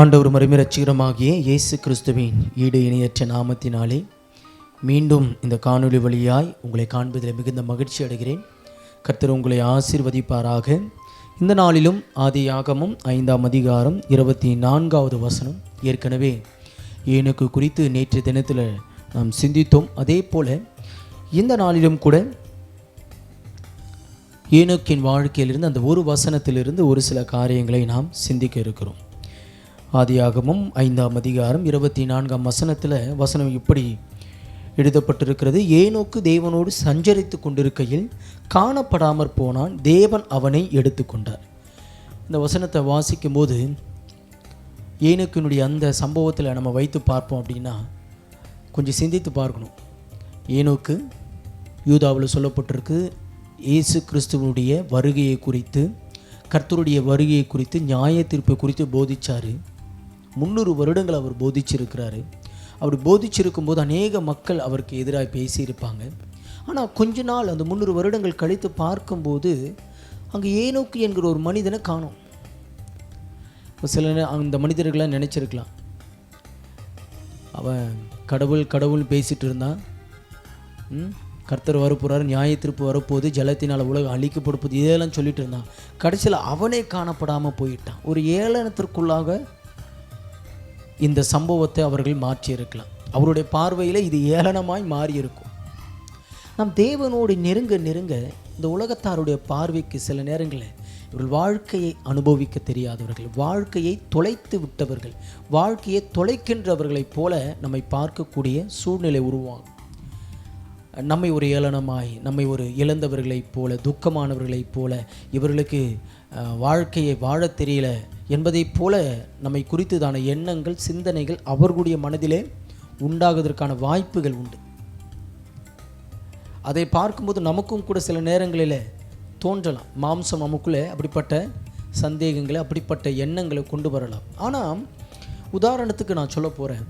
ஆண்டவர் மறுமிரட்சிகரமாகிய இயேசு கிறிஸ்துவின் ஈடு இணையற்ற நாமத்தினாலே மீண்டும் இந்த காணொளி வழியாய் உங்களை காண்பதில் மிகுந்த மகிழ்ச்சி அடைகிறேன். கர்த்தர் உங்களை ஆசீர்வதிப்பாராக. இந்த நாளிலும் ஆதியாகமும் ஐந்தாம் அதிகாரம் இருபத்தி நான்காவது வசனம் ஏற்கனவே ஏனுக்கு குறித்து நேற்று தினத்தில் நாம் சிந்தித்தோம். அதே போல் இந்த நாளிலும் கூட ஏனோக்கின் வாழ்க்கையிலிருந்து அந்த ஒரு வசனத்திலிருந்து ஒரு சில காரியங்களை நாம் சிந்திக்க இருக்கிறோம். ஆதியாகமும் ஐந்தாம் அதிகாரம் இருபத்தி நான்காம் வசனத்தில் வசனம் இப்படி எழுதப்பட்டிருக்கிறது. ஏனோக்கு தேவனோடு சஞ்சரித்து கொண்டிருக்கையில் காணப்படாமற் போனான் தேவன் அவனை எடுத்துக்கொண்டார் இந்த வசனத்தை வாசிக்கும்போது ஏனுக்கினுடைய அந்த சம்பவத்தில் நம்ம வைத்து பார்ப்போம் அப்படின்னா கொஞ்சம் சிந்தித்து பார்க்கணும். ஏனோக்கு யூதாவில் சொல்லப்பட்டிருக்கு இயேசு கிறிஸ்துவனுடைய வருகையை குறித்து கர்த்தருடைய வருகையை குறித்து நியாய தீர்ப்பை குறித்து போதித்தார் முந்நூறு வருடங்கள் அவர் போதிச்சிருக்கிறாரு. அவர் போதிச்சிருக்கும் போது அநேக மக்கள் அவருக்கு எதிராக பேசியிருப்பாங்க. ஆனால் கொஞ்ச நாள் அந்த முந்நூறு வருடங்கள் கழித்து பார்க்கும்போது அங்கே ஏனோக்கு என்கிற ஒரு மனிதனை காணும். சில அந்த மனிதர்களை நினச்சிருக்கலாம். அவன் கடவுள் கடவுள் பேசிகிட்டு இருந்தான். கர்த்தர் வரப்போகிறார் நியாயத்திருப்பு வரப்போகுது ஜலத்தினால் உலகம் அழிக்கப்படுப்போது இதெல்லாம் சொல்லிட்டு இருந்தான். கடைசியில் அவனே காணப்படாமல் போயிட்டான். ஒரு ஏளனத்திற்குள்ளாக இந்த சம்பவத்தை அவர்கள் மாற்றியிருக்கலாம். அவருடைய பார்வையில் இது ஏளனமாய் மாறி இருக்கும் நாம் தேவனோடு நெருங்க நெருங்க இந்த உலகத்தாருடைய பார்வைக்கு சில நேரங்களில் இவர்கள் வாழ்க்கையை அனுபவிக்க தெரியாதவர்கள் வாழ்க்கையை தொலைத்து விட்டவர்கள் வாழ்க்கையை தொலைக்கின்றவர்களைப் போல நம்மை பார்க்கக்கூடிய சூழ்நிலை உருவாகும். நம்மை ஒரு ஏளனமாய் நம்மை ஒரு இழந்தவர்களைப் போல துக்கமானவர்களைப் போல இவர்களுக்கு வாழ்க்கையை வாழத் தெரியல. என்பதைப் போல நம்மை குறித்ததான எண்ணங்கள் சிந்தனைகள் அவர்களுடைய மனதிலே உண்டாகுவதற்கான வாய்ப்புகள் உண்டு. அதை பார்க்கும்போது நமக்கும் கூட சில நேரங்களில் தோன்றலாம். மாம்சம் நமக்குள்ளே அப்படிப்பட்ட சந்தேகங்களை அப்படிப்பட்ட எண்ணங்களை கொண்டு வரலாம். ஆனால் உதாரணத்துக்கு நான் சொல்ல போகிறேன்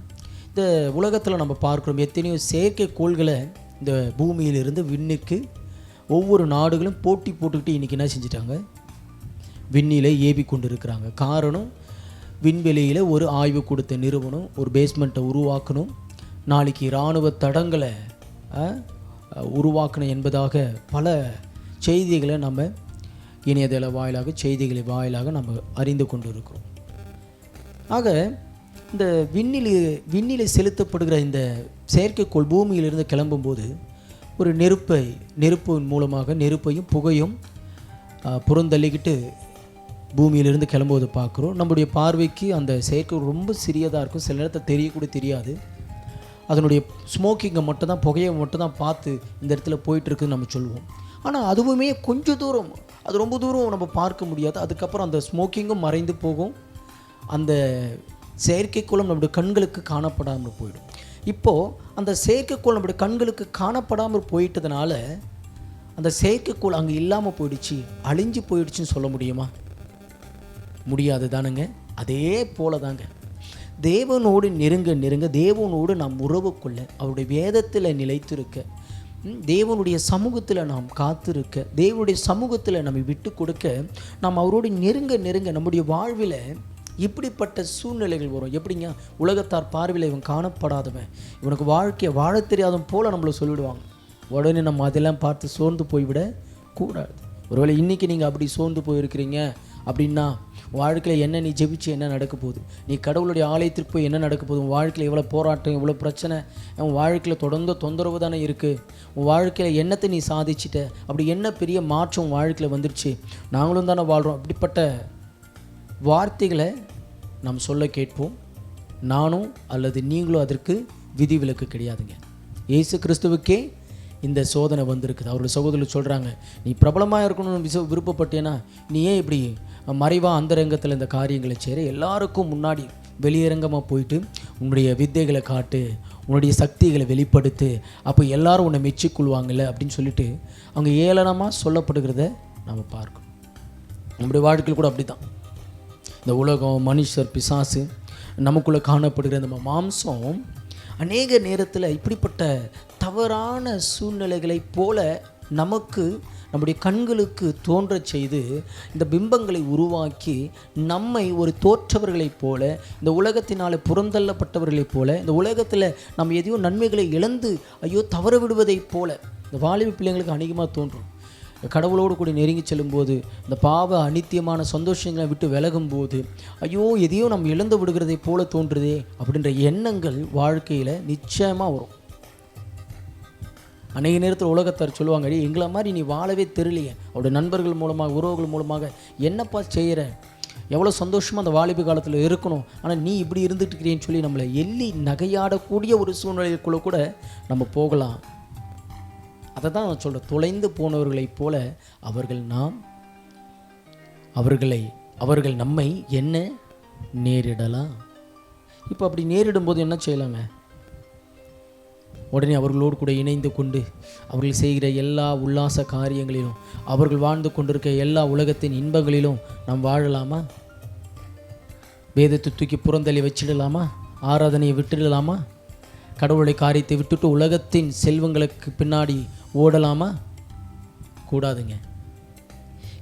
இந்த உலகத்தில் நம்ம பார்க்குறோம் எத்தனையோ செயற்கை கோள்களை இந்த பூமியிலிருந்து விண்ணுக்கு ஒவ்வொரு நாடுகளும் போட்டி போட்டுக்கிட்டு இன்றைக்கி என்ன செஞ்சிட்டாங்க? விண்ணிலே ஏவி கொண்டு இருக்கிறாங்க காரணம் விண்வெளியில் ஒரு ஆய்வு கொடுத்த நிறுவனம் ஒரு பேஸ்மெண்ட்டை உருவாக்கணும். நாளைக்கு இராணுவ தடங்களை உருவாக்கணும் என்பதாக பல செய்திகளை நம்ம இணையதள வாயிலாக செய்திகளை வாயிலாக நம்ம அறிந்து கொண்டு இருக்கிறோம் ஆக இந்த விண்ணில் விண்ணிலை செலுத்தப்படுகிற இந்த செயற்கைக்கோள் பூமியிலிருந்து கிளம்பும்போது ஒரு நெருப்பை நெருப்பின் மூலமாக நெருப்பையும் புகையும் புறந்தள்ளிக்கிட்டு பூமியிலிருந்து கிளம்புவதை பார்க்குறோம். நம்முடைய பார்வைக்கு அந்த செயற்கை ரொம்ப சிறியதாக இருக்கும். சில நேரத்தில் தெரியக்கூட தெரியாது. அதனுடைய ஸ்மோக்கிங்கை மட்டும் தான் புகையை மட்டும் தான் பார்த்து இந்த இடத்துல போயிட்டுருக்குன்னு நம்ம சொல்லுவோம். ஆனால் அதுவுமே கொஞ்சம் தூரம். அது ரொம்ப தூரம் நம்ம பார்க்க முடியாது. அதுக்கப்புறம் அந்த ஸ்மோக்கிங்கும் மறைந்து போகும். அந்த செயற்கைக்கோளம் நம்முடைய கண்களுக்கு காணப்படாமல் போயிடும். இப்போது அந்த செயற்கைக்கோள் நம்முடைய கண்களுக்கு காணப்படாமல் போயிட்டதுனால அந்த செயற்கைக்கோள் அங்கே இல்லாமல் போயிடுச்சு அழிஞ்சு போயிடுச்சுன்னு சொல்ல முடியுமா? முடியாது தானுங்க அதே போல தாங்க தேவனோடு நெருங்க நெருங்க தேவனோடு நாம் உறவு கொள்ள அவருடைய வேதத்தில் நிலைத்திருக்க தேவனுடைய சமூகத்தில் நாம் காத்திருக்க தேவனுடைய சமூகத்தில் நம்மை விட்டு கொடுக்க நாம் அவரோடு நெருங்க நெருங்க நம்முடைய வாழ்வில் இப்படிப்பட்ட சூழ்நிலைகள் வரும். எப்படிங்க? உலகத்தார் பார்வையில் இவன் காணப்படாதவன். இவனுக்கு வாழ்க்கையை வாழத் தெரியாதவன் போல் நம்மளை சொல்லிவிடுவாங்க உடனே நம்ம அதெல்லாம் பார்த்து சோர்ந்து போய்விட கூடாது. ஒருவேளை இன்றைக்கி நீங்கள் அப்படி சோர்ந்து போயிருக்கிறீங்க அப்படின்னா வாழ்க்கையில் என்ன நீ ஜெபிச்சு என்ன நடக்க போகுது? நீ கடவுளுடைய ஆலயத்திற்கு போய் என்ன நடக்க போகுது? உன் வாழ்க்கையில் எவ்வளோ போராட்டம் எவ்வளோ பிரச்சனை? உன் வாழ்க்கையில் தொடர்ந்து தொந்தரவு தானே இருக்குது உன் வாழ்க்கையில் என்னத்தை நீ சாதிச்சிட்ட? அப்படி என்ன பெரிய மாற்றம் உன் வாழ்க்கையில் வந்துருச்சு? நாங்களும் தானே வாழ்கிறோம் அப்படிப்பட்ட வார்த்தைகளை நாம் சொல்ல கேட்போம். நானும் அல்லது நீங்களும் அதற்கு விதிவிலக்கு கிடையாதுங்க. இயேசு கிறிஸ்துவுக்கே இந்த சோதனை வந்திருக்குது. அவருடைய சகோதரர் சொல்கிறாங்க நீ பிரபலமாக இருக்கணும்னு விச விருப்பப்பட்டேன்னா நீ ஏன் இப்படி மறைவாக அந்தரங்கத்தில் இந்த காரியங்களை செய்கிற எல்லாருக்கும் முன்னாடி வெளியரங்கமாக போயிட்டு உன்னுடைய வித்தைகளை காட்டு உன்னுடைய சக்திகளை வெளிப்படுத்து அப்போ எல்லாரும் உன்னை மெச்சிக்கொள்வாங்கல்ல? அப்படின்னு சொல்லிட்டு அவங்க ஏளனமாக சொல்லப்படுகிறத நம்ம பார்க்கணும். நம்முடைய வாழ்க்கையில் கூட அப்படி தான் இந்த உலகம் மனுஷர் பிசாசு நமக்குள்ளே காணப்படுகிற இந்த மாம்சம் அநேக நேரத்தில் இப்படிப்பட்ட தவறான சூழ்நிலைகளைப் போல நமக்கு நம்முடைய கண்களுக்கு தோன்றச் செய்து இந்த பிம்பங்களை உருவாக்கி நம்மை ஒரு தோற்றவர்களைப் போல இந்த உலகத்தினால் புறந்தள்ளப்பட்டவர்களைப் போல இந்த உலகத்தில் நம்ம எதையோ நன்மைகளை இழந்து ஐயோ தவற விடுவதைப் போல இந்த வாலிப பிள்ளைங்களுக்கு அநேகமாக தோன்றும். கடவுளோடு கூட நெருங்கி செல்லும்போது இந்த பாவ அனித்தியமான சந்தோஷங்களை விட்டு விலகும் போது ஐயோ எதையோ நம்ம இழந்து விடுகிறதை போல தோன்றுதே அப்படின்ற எண்ணங்கள் வாழ்க்கையில் நிச்சயமாக வரும். அநேக நேரத்தில் உலகத்தார் சொல்லுவாங்க எங்களை மாதிரி நீ வாழவே தெரியலையே. அவருடைய நண்பர்கள் மூலமாக உறவுகள் மூலமாக என்னப்பா செய்கிற எவ்வளோ சந்தோஷமாக அந்த வாலிப காலத்தில் இருக்கணும். ஆனால் நீ இப்படி இருந்துட்டுருக்கிறேன்னு சொல்லி நம்மளை எள்ளி நகையாடக்கூடிய ஒரு சூழ்நிலைக்குள்ளே கூட நம்ம போகலாம். அதை தான் நான் சொல்கிறேன் தொலைந்து போனவர்களைப் போல அவர்கள் நாம் அவர்களை அவர்கள் நம்மை என்ன? நேரிடலாம். இப்போ அப்படி நேரிடும்போது என்ன செய்யலாங்க? உடனே அவர்களோடு கூட இணைந்து கொண்டு அவர்கள் செய்கிற எல்லா உல்லாச காரியங்களிலும் அவர்கள் வாழ்ந்து கொண்டிருக்க எல்லா உலகத்தின் இன்பங்களிலும் நாம் வாழலாமா? வேதத்தை தூக்கி புறந்தள்ளி வச்சிடலாமா? ஆராதனையை விட்டுடலாமா? கடவுளை காரியத்தை விட்டுட்டு உலகத்தின் செல்வங்களுக்கு பின்னாடி ஓடலாமா? கூடாதுங்க.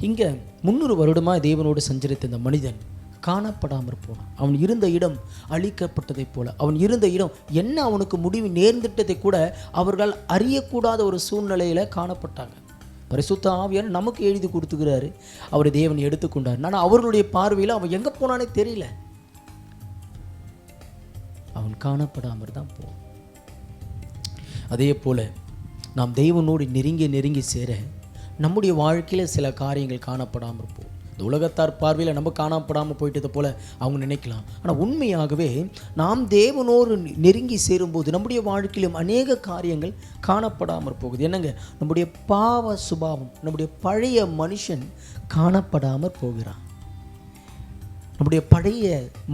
இங்கே முந்நூறு வருடமாக தேவனோடு சஞ்சரித்த இந்த மனிதன் காணப்படாமற் போனான். அவன் இருந்த இடம் அழிக்கப்பட்டதைப் போல. அவன் இருந்த இடம் என்ன? அவனுக்கு முடிவு நேர்ந்திட்டதை கூட அவர்கள் அறியக்கூடாத ஒரு சூழ்நிலையில் காணப்பட்டாங்க. பரிசுத்த ஆவியார் நமக்கு எழுதி கொடுத்துக்கிறாரு அவரை தேவன் எடுத்துக்கொண்டார் ஆனால் அவர்களுடைய பார்வையில் அவன் எங்கே போனானே தெரியல. அவன் காணப்படாமற் தான் போவான். அதே போல் நாம் தெய்வனோடு நெருங்கி நெருங்கி சேர நம்முடைய வாழ்க்கையில் சில காரியங்கள் காணப்படாமல் போகும். இந்த உலகத்தார் பார்வையில் நம்ம காணப்படாமல் போயிட்டது போல அவங்க நினைக்கலாம். ஆனால் உண்மையாகவே நாம் தேவனோடு நெருங்கி சேரும்போது நம்முடைய வாழ்க்கையிலும் அநேக காரியங்கள் காணப்படாமல் போகுது என்னங்க? நம்முடைய பாவ சுபாவம் நம்முடைய பழைய மனுஷன் காணப்படாமல் போகிறான். நம்முடைய பழைய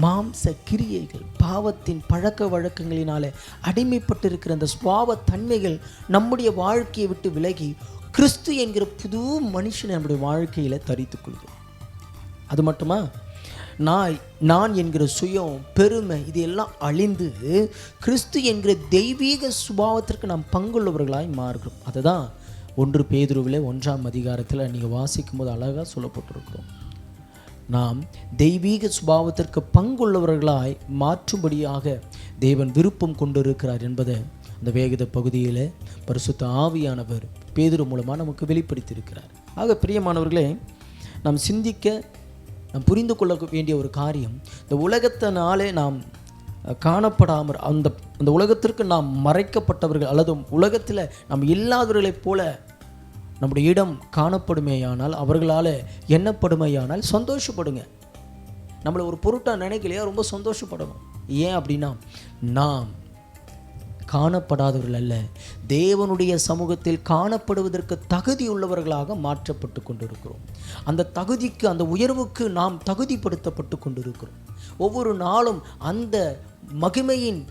மாம்ச கிரியைகள் பாவத்தின் பழக்க வழக்கங்களினால அடிமைப்பட்டிருக்கிற அந்த சுவாவ தன்மைகள் நம்முடைய வாழ்க்கையை விட்டு விலகி கிறிஸ்து என்கிற புது மனுஷனை நம்முடைய வாழ்க்கையில் தரித்துக் கொள்கிறோம் அது மட்டுமா? நான் நான் என்கிற சுயம் பெருமை இது எல்லாம் அழிந்து கிறிஸ்து என்கிற தெய்வீக சுபாவத்திற்கு நாம் பங்குள்ளவர்களாய் மாறுகிறோம். அதுதான் ஒன்று பேதுருவில் ஒன்றாம் அதிகாரத்தில் நீங்கள் வாசிக்கும் போது அழகாக சொல்லப்பட்டிருக்கிறோம். நாம் தெய்வீக சுபாவத்திற்கு பங்குள்ளவர்களாய் மாற்றும்படியாக தேவன் விருப்பம் கொண்டிருக்கிறார் என்பதை அந்த வேகத பகுதியில் பரிசுத்த ஆவியானவர் பேதுரு மூலமாக நமக்கு வெளிப்படுத்தியிருக்கிறார். ஆக பிரியமானவர்களே நாம் சிந்திக்க நாம் புரிந்து கொள்ள வேண்டிய ஒரு காரியம் இந்த உலகத்தினாலே நாம் காணப்படாமல் அந்த அந்த உலகத்திற்கு நாம் மறைக்கப்பட்டவர்கள் அல்லது உலகத்தில் நாம் இல்லாதவர்களைப் போல நம்முடைய இடம் காணப்படுமேயானால் அவர்களால் எண்ணப்படுமையானால் சந்தோஷப்படுங்க. நம்மளை ஒரு பொருட்டாக நினைக்கலையா? ரொம்ப சந்தோஷப்படணும். ஏன் அப்படின்னா நாம் காணப்படாதவர்கள் அல்ல தேவனுடைய சமூகத்தில் காணப்படுவதற்கு தகுதியுள்ளவர்களாக மாற்றப்பட்டு கொண்டிருக்கிறோம். அந்த தகுதிக்கு அந்த உயர்வுக்கு நாம் தகுதிப்படுத்தப்பட்டு கொண்டிருக்கிறோம். ஒவ்வொரு நாளும் அந்த மகிமையின்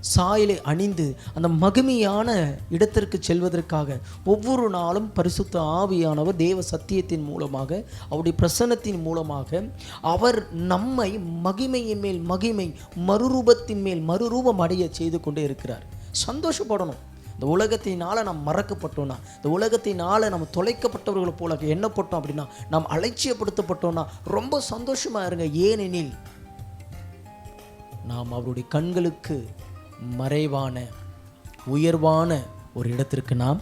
சாயலை அணிந்து அந்த மகிமையான இடத்திற்கு செல்வதற்காக ஒவ்வொரு நாளும் பரிசுத்த ஆவியானவர் தேவ சத்தியத்தின் மூலமாக அவருடைய பிரசன்னத்தின் மூலமாக அவர் நம்மை மகிமையின் மேல் மகிமை மறுரூபத்தின் மேல் மறுரூபம் அடைய செய்து கொண்டே இருக்கிறார். சந்தோஷப்படணும். இந்த உலகத்தினால் நாம் மறக்கப்பட்டோம்னா இந்த உலகத்தினால் நம்ம தொலைக்கப்பட்டவர்களை போல எண்ணப்பட்டோம் அப்படின்னா நாம் அலட்சியப்படுத்தப்பட்டோம்னா ரொம்ப சந்தோஷமா இருங்க. ஏனெனில் நாம் அவருடைய கண்களுக்கு மறைவான உயர்வான ஒரு இடத்திற்கு நாம்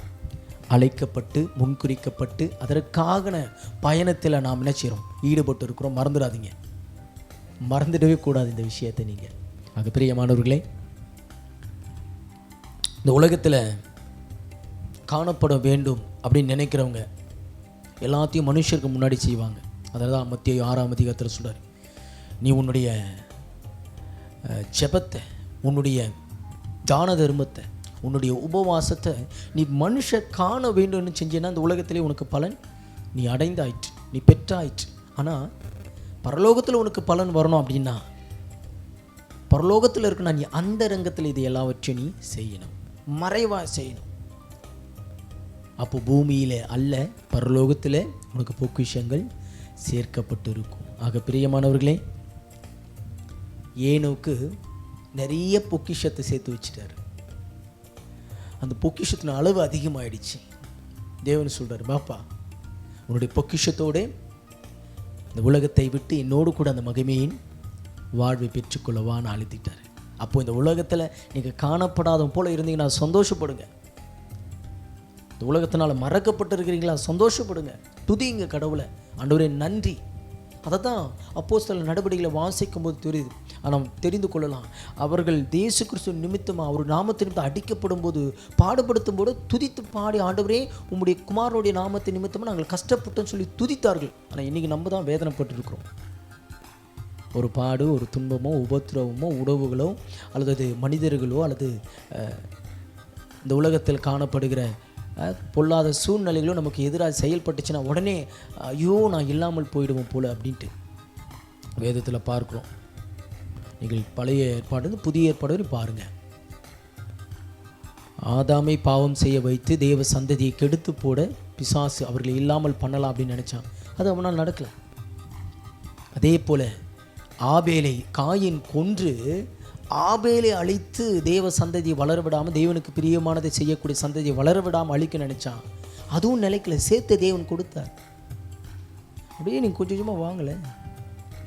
அழைக்கப்பட்டு முன்குறிக்கப்பட்டு அதற்கான பயணத்தில் நாம் என்ன செய்கிறோம் ஈடுபட்டு இருக்கிறோம் மறந்துடாதீங்க. மறந்துடவே கூடாது இந்த விஷயத்தை நீங்கள் ஆக பிரியமானவர்களே இந்த உலகத்தில் காணப்பட வேண்டும் அப்படின்னு நினைக்கிறவங்க எல்லாத்தையும் மனுஷருக்கு முன்னாடி செய்வாங்க. அதில் தான் மத்திய ஆறாம் அதிகாரத்தில் சொல்கிறார் நீ உன்னுடைய அஹ், ஜெபத்தை உன்னுடைய தான தர்மத்தை உன்னுடைய உபவாசத்தை நீ மனுஷர் காண வேண்டும்னு செஞ்சேன்னா இந்த உலகத்திலே உனக்கு பலன் நீ அடைந்தாயிற்று நீ பெற்றாயிற்று. ஆனால் பரலோகத்தில் உனக்கு பலன் வரணும் அப்படின்னா பரலோகத்தில் இருக்கணும் நீ அந்த ரங்கத்தில் இது எல்லாவற்றையும் நீ செய்யணும் மறைவாக செய்யணும். அப்போ பூமியில் அல்ல பரலோகத்தில் உனக்கு பொக்கிஷங்கள் சேர்க்கப்பட்டு இருக்கும் ஆக பிரியமானவர்களே ஏனோக்கு நிறைய பொக்கிஷத்தை சேர்த்து வச்சிட்டாரு. அந்த பொக்கிஷத்தின் அளவு அதிகமாகிடுச்சு தேவன் சொல்கிறார் பாப்பா உன்னுடைய பொக்கிஷத்தோடு இந்த உலகத்தை விட்டு என்னோடு கூட அந்த மகிமையின் வாழ்வை பெற்றுக்கொள்ளவான்னு அழுத்திட்டார். அப்போது இந்த உலகத்தில் நீங்கள் காணப்படாத போல் இருந்தீங்கன்னா சந்தோஷப்படுங்க. இந்த உலகத்தினால் மறக்கப்பட்டு இருக்கிறீங்களா சந்தோஷப்படுங்க. துதிங்க கடவுளை. ஆண்டவரே நன்றி. அதை தான் அப்போ சில நடவடிக்கைகளை வாசிக்கும் போது தெரியுது. நாம் தெரிந்து கொள்ளலாம். அவர்கள் தேசு கிறிஸ்து நிமித்தமாக அவர் நாமத்தை நிமித்தம் அடிக்கப்படும் போது பாடுபடுத்தும் போது துதித்து பாடி ஆண்டவரே உங்களுடைய குமாரோடைய நாமத்தை நிமித்தமாக நாங்கள் கஷ்டப்பட்டோம்னு சொல்லி துதித்தார்கள். ஆனால் இன்றைக்கி நம்ம தான் வேதனைப்பட்டுருக்கிறோம். ஒரு பாடு ஒரு துன்பமோ உபத்திரவமோ உறவுகளோ அல்லது மனிதர்களோ அல்லது இந்த உலகத்தில் காணப்படுகிற பொல்லாத சூழ்நிலைகளும் நமக்கு எதிராக செயல்பட்டுச்சுன்னா உடனே ஐயோ நான் இல்லாமல் போயிடுவோம் போல அப்படின்ட்டு வேதத்தில் பார்க்குறோம். நீங்கள் பழைய ஏற்பாடு புதிய ஏற்பாடு பாருங்கள் ஆதாமை பாவம் செய்ய வைத்து தேவ சந்ததியை கெடுத்து போட பிசாசு அவர்களை இல்லாமல் பண்ணலாம் அப்படின்னு நினச்சான். அது அவனால் நடக்கலை. அதே போல் ஆபேலை காயின் கொன்று ஆபேலை அழித்து தேவ சந்ததியை வளர விடாமல் தேவனுக்கு பிரியமானதை செய்யக்கூடிய சந்ததியை வளர விடாமல் அழிக்க நினச்சான். அதுவும் நிலைக்கல. சேர்த்து தேவன் கொடுத்தார். அப்படியே நீங்கள் கொஞ்சம் கொஞ்சமாக வாங்கலை.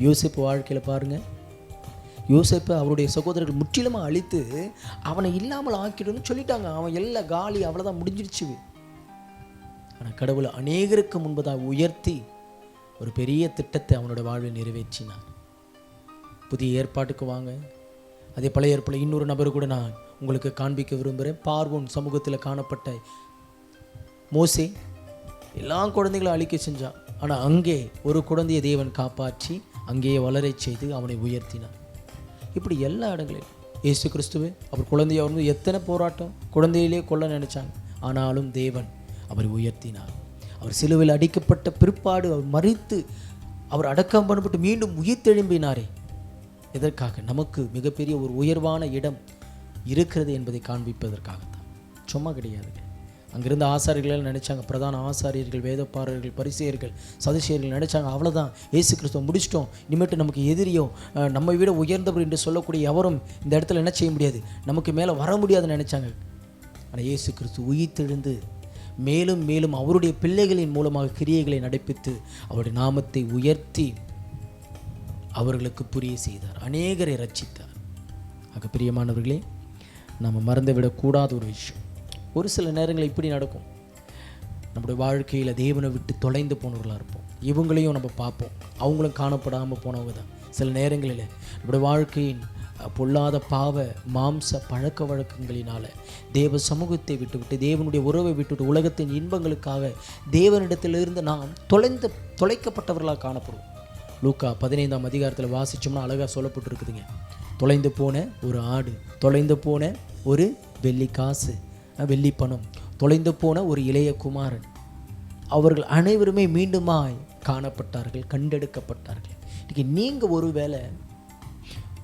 யோசிப்பு வாழ்க்கையில் பாருங்கள் யோசேப்பை அவருடைய சகோதரர்கள் முற்றிலுமாக அழித்து அவனை இல்லாமல் ஆக்கிடுன்னு சொல்லிட்டாங்க. அவன் எல்லாம் காலி அவ்வளோதான் முடிஞ்சிருச்சு. ஆனால் கடவுள் அநேகருக்கு முன்பதாக உயர்த்தி ஒரு பெரிய திட்டத்தை அவனோட வாழ்வில் நிறைவேற்றினான் புதிய ஏற்பாட்டுக்கு வாங்க. அதே பழைய ஏற்பில் இன்னொரு நபர் கூட நான் உங்களுக்கு காண்பிக்க விரும்புகிறேன். பார்வோன் சமூகத்தில் காணப்பட்ட மோசே எல்லா குழந்தைகளும் அழிக்க செஞ்சான். ஆனால் அங்கே ஒரு குழந்தையை தேவன் காப்பாற்றி அங்கேயே வளரச் செய்து அவனை உயர்த்தினார் இப்படி எல்லா இடங்களிலும் இயேசு கிறிஸ்துவே அவர் குழந்தைய வந்து எத்தனை போராட்டம் குழந்தையிலே கொல்ல நினைச்சாங்க ஆனாலும் தேவன் அவரை உயர்த்தினார். அவர் சிலுவையில் அடிக்கப்பட்ட பிற்பாடு அவர் மறித்து அவர் அடக்கம் பண்ணப்பட்டு மீண்டும் உயிர் தெழும்பினாரே எதற்காக? நமக்கு மிகப்பெரிய ஒரு உயர்வான இடம் இருக்கிறது என்பதை காண்பிப்பதற்காகத்தான். சும்மா கிடையாதுங்க அங்கிருந்த ஆசாரியர்கள் நினைச்சாங்க பிரதான ஆசாரியர்கள் வேதப்பாரர்கள் பரிசெயர்கள் சதுசேயர்கள் நினைச்சாங்க அவ்வளோதான் ஏசு கிறிஸ்துவ முடிச்சிட்டோம். இனிமேட்டு நமக்கு எதிரியோ நம்மை விட உயர்ந்தவர் என்று சொல்லக்கூடிய எவரும் இந்த இடத்துல என்ன செய்ய முடியாது? நமக்கு மேலே வர முடியாதுன்னு நினைச்சாங்க. ஆனால் இயேசு கிறிஸ்து உயிர்த்தெழுந்து மேலும் மேலும் அவருடைய பிள்ளைகளின் மூலமாக கிரியைகளை நடப்பித்து அவருடைய நாமத்தை உயர்த்தி அவர்களுக்கு புரிய செய்தார். அநேகரை ரட்சித்தார் ஆக பிரியமானவர்களே நம்ம மறந்துவிடக்கூடாத ஒரு விஷயம். ஒரு சில நேரங்கள் இப்படி நடக்கும். நம்முடைய வாழ்க்கையில் தேவனை விட்டு தொலைந்து போனவர்களாக இருப்போம். இவங்களையும் நம்ம பார்ப்போம். அவங்களும் காணப்படாமல் போனவங்க தான். சில நேரங்களில் நம்முடைய வாழ்க்கையின் பொல்லாத பாவ மாம்ச பழக்க வழக்கங்களினால் தேவ சமூகத்தை விட்டுவிட்டு தேவனுடைய உறவை விட்டுவிட்டு உலகத்தின் இன்பங்களுக்காக தேவனிடத்திலிருந்து நாம் தொலைந்து தொலைக்கப்பட்டவர்களாக காணப்படுவோம். லூக்கா பதினைந்தாம் அதிகாரத்தில் வாசிச்சோம்னா அழகாக சொல்லப்பட்டிருக்குதுங்க. தொலைந்து போன ஒரு ஆடு தொலைந்து போன ஒரு வெள்ளி காசு வெள்ளி பணம் தொலைந்து போன ஒரு இளைய குமாரன். அவர்கள் அனைவருமே மீண்டுமாய் காணப்பட்டார்கள் கண்டெடுக்கப்பட்டார்கள். இன்றைக்கி நீங்கள் ஒருவேளை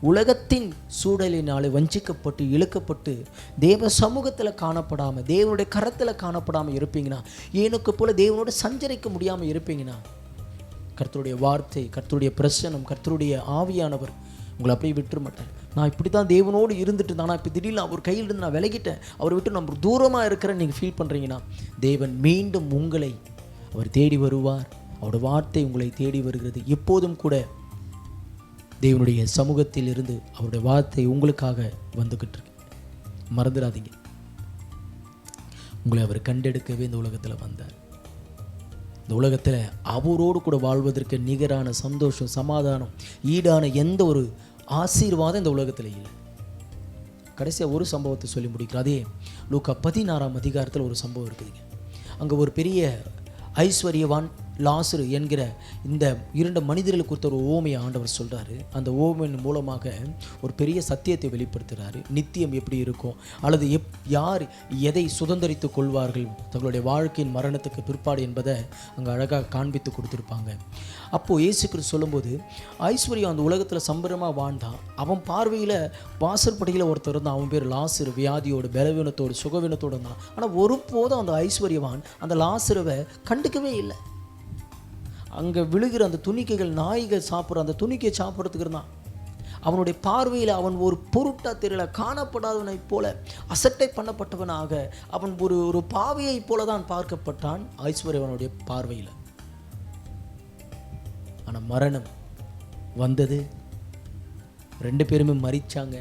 உலகத்தின் சூழலினாலே வஞ்சிக்கப்பட்டு இழுக்கப்பட்டு தேவ சமூகத்தில் காணப்படாமல் தேவனுடைய கரத்தில் காணப்படாமல் இருப்பீங்கன்னா ஏனுக்கு போல் தேவனோட சஞ்சரிக்க முடியாமல் இருப்பீங்கன்னா கர்த்தருடைய வார்த்தை கர்த்தருடைய பிரசனம் கர்த்தருடைய ஆவியானவர் உங்களை அப்படியே விட்டுற மாட்டார். நான் இப்படி தான் தேவனோடு இருந்துட்டு ஆனால் இப்போ திடீர்னு அவர் கையிலிருந்து நான் விலகிட்டேன். அவரை விட்டு நம்ம தூரமாக இருக்கிறேன்னு நீங்கள் ஃபீல் பண்ணுறீங்கன்னா தேவன் மீண்டும் உங்களை அவர் தேடி வருவார். அவருடைய வார்த்தை உங்களை தேடி வருகிறது. எப்போதும் கூட தேவனுடைய சமூகத்தில் இருந்து அவருடைய வார்த்தை உங்களுக்காக வந்துக்கிட்டு இருக்கு. மறந்துடாதீங்க. உங்களை அவர் கண்டெடுக்கவே இந்த உலகத்தில் வந்தார். இந்த உலகத்தில் அவரோடு கூட வாழ்வதற்கு நிகரான சந்தோஷம் சமாதானம் ஈடான எந்த ஒரு ஆசீர்வாதம் இந்த உலகத்தில் இல்லை. கடைசியாக ஒரு சம்பவத்தை சொல்லி முடிக்கிறோம் அதே லூக்கா பதினாறாம் அதிகாரத்தில் ஒரு சம்பவம் இருக்குதுங்க. அங்கே ஒரு பெரிய ஐஸ்வர்யவான் லாசரு என்கிற இந்த இரண்டு மனிதர்களுக்கு கொடுத்த ஒரு ஓமையை ஆண்டவர் சொல்கிறாரு அந்த ஓமையின் மூலமாக ஒரு பெரிய சத்தியத்தை வெளிப்படுத்துகிறாரு நித்தியம் எப்படி இருக்கும்? அல்லது எப் யார் எதை சுதந்திரித்து கொள்வார்கள்? தங்களுடைய வாழ்க்கையின் மரணத்துக்கு பிற்பாடு என்பதை அங்கே அழகாக காண்பித்து கொடுத்துருப்பாங்க. அப்போது இயேசுக்கு சொல்லும்போது ஐஸ்வர்யா அந்த உலகத்தில் சம்பரமாக வாழ்ந்தான் அவன் பார்வையில் வாசற்படியில் ஒருத்தர் இருந்தான். அவன் பேர் லாசரு. வியாதியோடு பலவீனத்தோடு சுகவீனத்தோடு இருந்தான். ஆனால் ஒருபோதும் அந்த ஐஸ்வர்யவான் அந்த லாசருவை கண்டுக்கவே இல்லை. அங்கே விழுகிற அந்த துணிக்கைகள் நாய்கள் சாப்பிட்ற அந்த துணிக்கை சாப்பிட்றதுக்கு இருந்தான். அவனுடைய பார்வையில் அவன் ஒரு பொருட்டா தெரியல காணப்படாதவனைப் போல அசட்டை பண்ணப்பட்டவனாக அவன் ஒரு ஒரு பாவியைப் போல தான் பார்க்கப்பட்டான் ஐஸ்வர்யவனுடைய பார்வையில். ஆனால் மரணம் வந்தது. ரெண்டு பேருமே மறிச்சாங்க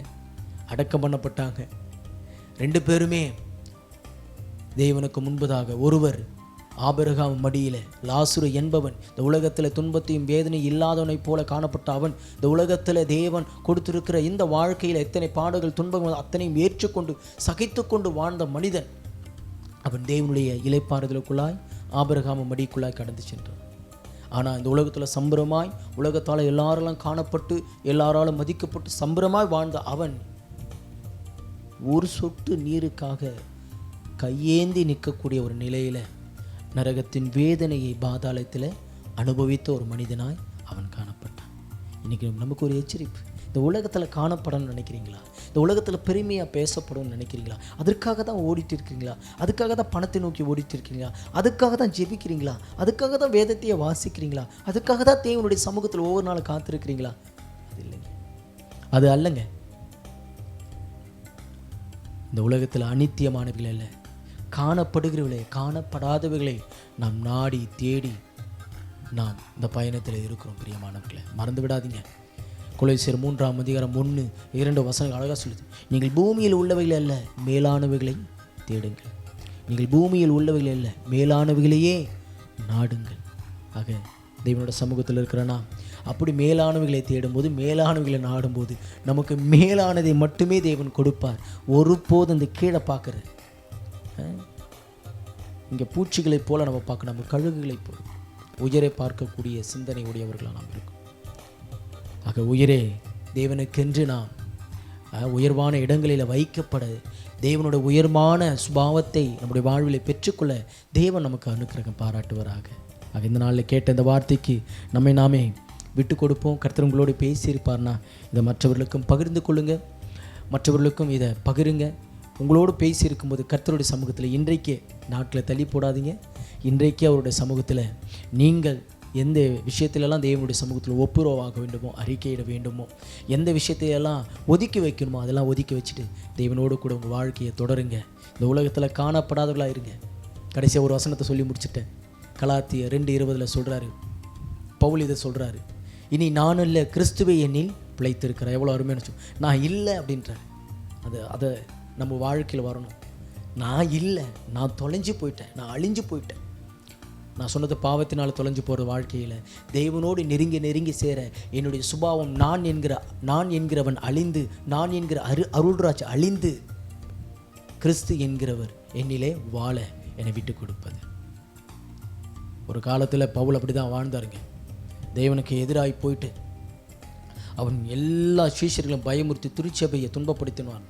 அடக்கம் பண்ணப்பட்டாங்க. ரெண்டு பேருமே தேவனுக்கு முன்பதாக ஒருவர் ஆபிரகாம் மடியில் லாசுரு என்பவன் இந்த உலகத்தில் துன்பத்தையும் வேதனை இல்லாதவனைப் போல காணப்பட்ட அவன் இந்த உலகத்தில் தேவன் கொடுத்திருக்கிற இந்த வாழ்க்கையில் எத்தனை பாடுகள் துன்பங்கள் அத்தனையும் ஏற்றுக்கொண்டு சகித்துக்கொண்டு வாழ்ந்த மனிதன். அவன் தேவனுடைய இலைப்பாறுதலுக்குள்ளாய் ஆபிரகாம மடிக்குள்ளாய் கடந்து சென்றான். ஆனால் இந்த உலகத்தில் சம்பரமாய் உலகத்தால் எல்லாரெல்லாம் காணப்பட்டு எல்லாராலும் மதிக்கப்பட்டு சம்பரமாய் வாழ்ந்த அவன் ஒரு சொட்டு நீருக்காக கையேந்தி நிற்கக்கூடிய ஒரு நிலையில் நரகத்தின் வேதனையை பாதாளத்தில் அனுபவித்த ஒரு மனிதனாய் அவன் காணப்பட்டான். இன்றைக்கி நமக்கு ஒரு எச்சரிப்பு. இந்த உலகத்தில் காணப்படணும்னு நினைக்கிறீங்களா? இந்த உலகத்தில் பெருமையாக பேசப்படும்னு நினைக்கிறீங்களா? அதற்காக தான் ஓடிட்டு இருக்கீங்களா அதுக்காக தான் பணத்தை நோக்கி ஓடிட்டு இருக்கீங்களா அதுக்காக தான் ஜெபிக்கிறீங்களா? அதுக்காக தான் வேதத்தையே வாசிக்கிறீங்களா? அதுக்காக தான் தேவனுடைய சமூகத்தில் ஒவ்வொரு நாளும் காத்திருக்கிறீங்களா? அது இல்லைங்க. அது அல்லங்க. இந்த உலகத்தில் அனித்தியமானவர்கள் இல்லை காணப்படுகிறவர்களே காணப்படாதவைகளை நாம் நாடி தேடி நாம் இந்த பயணத்தில் இருக்கிறோம் பிரியமானவர்களை மறந்து விடாதீங்க. குலேசியர் மூன்றாம் அதிகாரம் ஒன்று இரண்டு வசனங்கள் அழகாக சொல்லுது. நீங்கள் பூமியில் உள்ளவைகள் அல்ல மேலானவைகளை தேடுங்கள். நீங்கள் பூமியில் உள்ளவைகள் அல்ல மேலானவைகளையே நாடுங்கள். ஆக தெய்வனோட சமூகத்தில் இருக்கிறனா அப்படி மேலானவைகளை தேடும்போது மேலானவைகளை நாடும்போது நமக்கு மேலானதை மட்டுமே தேவன் கொடுப்பார். ஒருபோதும் இந்த கீழே பார்க்குற இங்கே பூச்சிகளைப் போல் நம்ம பார்க்க நம்ம கழுகுகளைப் போல். உயரை பார்க்கக்கூடிய சிந்தனை உடையவர்களாக நாம் இருக்கும். ஆக உயரே தேவனுக்கென்று நாம் உயர்வான இடங்களில் வைக்கப்பட தேவனோட உயர்வான சுபாவத்தை நம்முடைய வாழ்வில் பெற்றுக்கொள்ள தேவன் நமக்கு அனுக்கிரகம் பாராட்டுவராக. ஆக இந்த நாளில் கேட்ட இந்த வார்த்தைக்கு நம்மை நாமே விட்டு கொடுப்போம். கர்த்தர் உங்களோடு பேசியிருப்பார்னா இதை மற்றவர்களுக்கும் பகிர்ந்து கொள்ளுங்கள் மற்றவர்களுக்கும் இதை பகிருங்க. உங்களோடு பேசி இருக்கும்போது கர்த்தருடைய சமூகத்தில் இன்றைக்கே நாட்டில் தள்ளி போடாதீங்க. இன்றைக்கே அவருடைய சமூகத்தில் நீங்கள் எந்த விஷயத்திலெல்லாம் தேவனுடைய சமூகத்தில் ஒப்புரவாக வேண்டுமோ அறிக்கையிட வேண்டுமோ எந்த விஷயத்தையெல்லாம் ஒதுக்கி வைக்கணுமோ அதெல்லாம் ஒதுக்கி வச்சுட்டு தேவனோடு கூட உங்கள் வாழ்க்கையை தொடருங்க. இந்த உலகத்தில் காணப்படாதவர்களாக இருங்க. கடைசியாக ஒரு வசனத்தை சொல்லி முடிச்சுட்டேன். கலாத்திய ரெண்டு இருபதில் சொல்கிறாரு பவுல் இதை சொல்கிறாரு இனி நானும் இல்லை கிறிஸ்துவை எண்ணில் பிழைத்திருக்கிறேன் எவ்வளோ அருமையான நான் இல்லை அப்படின்றார். அது அதை நம்ம வாழ்க்கையில் வரணும். நான் இல்லை நான் தொலைஞ்சு போயிட்டேன் நான் அழிஞ்சு போயிட்டேன். நான் சொன்னது பாவத்தினால் தொலைஞ்சு போகிற வாழ்க்கையில் தெய்வனோடு நெருங்கி நெருங்கி சேர என்னுடைய சுபாவம் நான் என்கிற நான் என்கிறவன் அழிந்து நான் என்கிற அரு அருள்ராஜ் அழிந்து கிறிஸ்து என்கிறவர் என்னிலே வாழ என்னை விட்டு கொடுப்பது. ஒரு காலத்தில் பவுல் அப்படி தான் வாழ்ந்தாருங்க. தேவனுக்கு எதிராகி போயிட்டு அவன் எல்லா சீஷர்களும் பயமுறுத்தி திருச்சபையை துன்பப்படுத்தினான்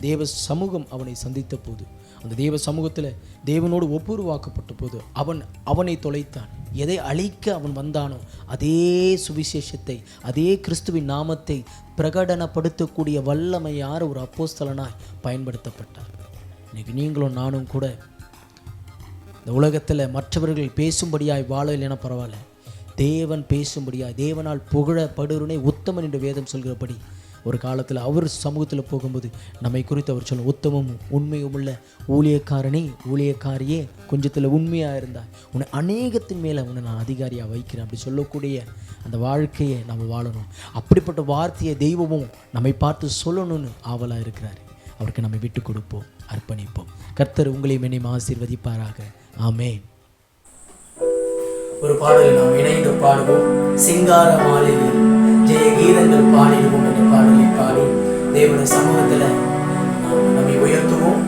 தேவ சமூகம் அவனை சந்தித்த போது அந்த தேவ சமூகத்தில் தேவனோடு ஒப்புருவாக்கப்பட்ட போது அவன் அவனை தொலைத்தான். எதை அழிக்க அவன் வந்தானோ அதே சுவிசேஷத்தை அதே கிறிஸ்துவின் நாமத்தை பிரகடனப்படுத்தக்கூடிய வல்லமையார் ஒரு அப்போஸ்தலனாய் பயன்படுத்தப்பட்டார். இன்னைக்கு நீங்களும் நானும் கூட இந்த உலகத்தில் மற்றவர்கள் பேசும்படியாய் வாழ இல்லைன்னா பரவாயில்ல. தேவன் பேசும்படியாய் தேவனால் புகழப்படுவனே உத்தமன் என்று வேதம் சொல்கிறபடி ஒரு காலத்தில் அவர் சமூகத்தில் போகும்போது நம்மை குறித்து அவர் சொல்லும் உத்தமமும் உண்மையும் உள்ள ஊழியக்காரனே ஊழியக்காரியே கொஞ்சத்தில் உண்மையாக இருந்தாய். உன்னை அநேகத்தின் மேலே உன்னை நான் அதிகாரியாக வைக்கிறேன். அப்படி சொல்லக்கூடிய அந்த வாழ்க்கையை நம்ம வாழணும். அப்படிப்பட்ட வார்த்தையை தெய்வமும் நம்மை பார்த்து சொல்லணும்னு ஆவலாக இருக்கிறார். அவருக்கு நம்ம விட்டு கொடுப்போம் அர்ப்பணிப்போம். கர்த்தர் உங்களையும் என்னையும் ஆசீர்வதிப்பாராக. ஆமே ஒரு பாடலை நாம் இணைந்து பாடுவோம். சிங்கார மாலையில். ஜெய கீதங்கள் பாடிடுவோம் என்ற பாடலை பாடி தேவனுடைய சமூகத்துல நம்மை உயர்த்துவோம்.